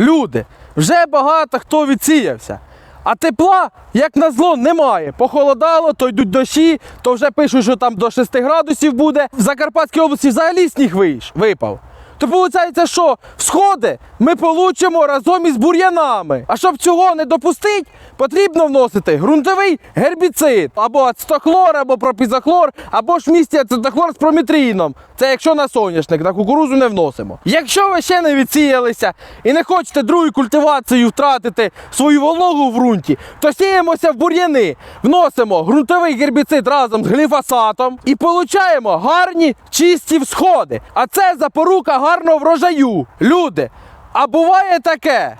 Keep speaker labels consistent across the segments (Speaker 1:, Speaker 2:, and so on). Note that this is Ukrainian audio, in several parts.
Speaker 1: Люди, вже багато хто відсіявся. А тепла, як на зло, немає. Похолодало, то йдуть дощі, то вже пишуть, що там до 6 градусів буде. В Закарпатській області взагалі сніг випав. То виходить, що всходи ми получимо разом із бур'янами. А щоб цього не допустити, потрібно вносити ґрунтовий гербіцид або ацетохлор, або пропізохлор, або ж в місті ацетохлор з прометріном. Це якщо на соняшник, на кукурузу не вносимо. Якщо ви ще не відсіялися і не хочете другу культивацію втратити свою вологу в ґрунті, то сіємося в бур'яни, вносимо ґрунтовий гербіцид разом з гліфосатом і получаємо гарні чисті всходи. А це запорука гарного врожаю. Люди, а буває таке,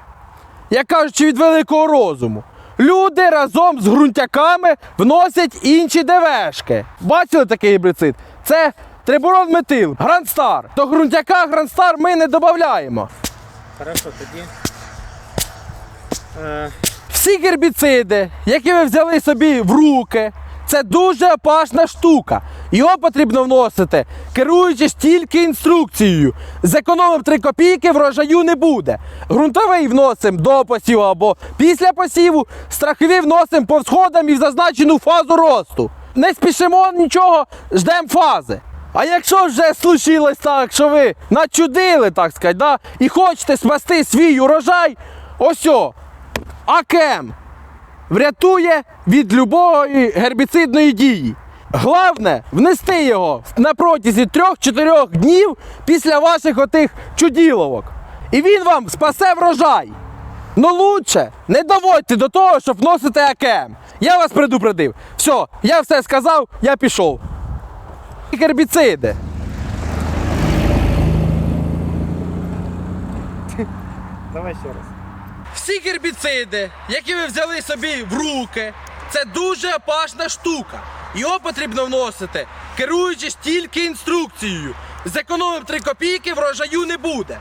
Speaker 1: як кажучи, від великого розуму. Люди разом з ґрунтяками вносять інші ДВшки. Бачили такий гербіцид? Це трибурон метил, грандстар. До ґрунтяка грандстар ми не додаємо.
Speaker 2: Хорошо, тоді. Е,
Speaker 1: Всі гербіциди, які ви взяли собі в руки, це дуже опасна штука. Його потрібно вносити, керуючись тільки інструкцією. Зекономив 3 копійки, врожаю не буде. Грунтовий вносимо до посіву або після посіву, страхові вносимо по всходам і в зазначену фазу росту. Не спішимо нічого, ждемо фази. А якщо вже случилось так, що ви начудили, так сказати, да, і хочете спасти свій урожай, ось о, Акем врятує від любої гербіцидної дії. Головне внести його на протязі 3-4 днів після ваших отих чуділовок. І він вам спасе врожай. Ну лучше не доводьте до того, щоб вносити акем. Я вас предупредив. Все, я все сказав, я пішов. Гербіциди.
Speaker 2: давай ще раз.
Speaker 1: Всі гербіциди, які ви взяли собі в руки, це дуже опасна штука. Його потрібно вносити, керуючись тільки інструкцією. Зекономим 3 копійки, врожаю не буде.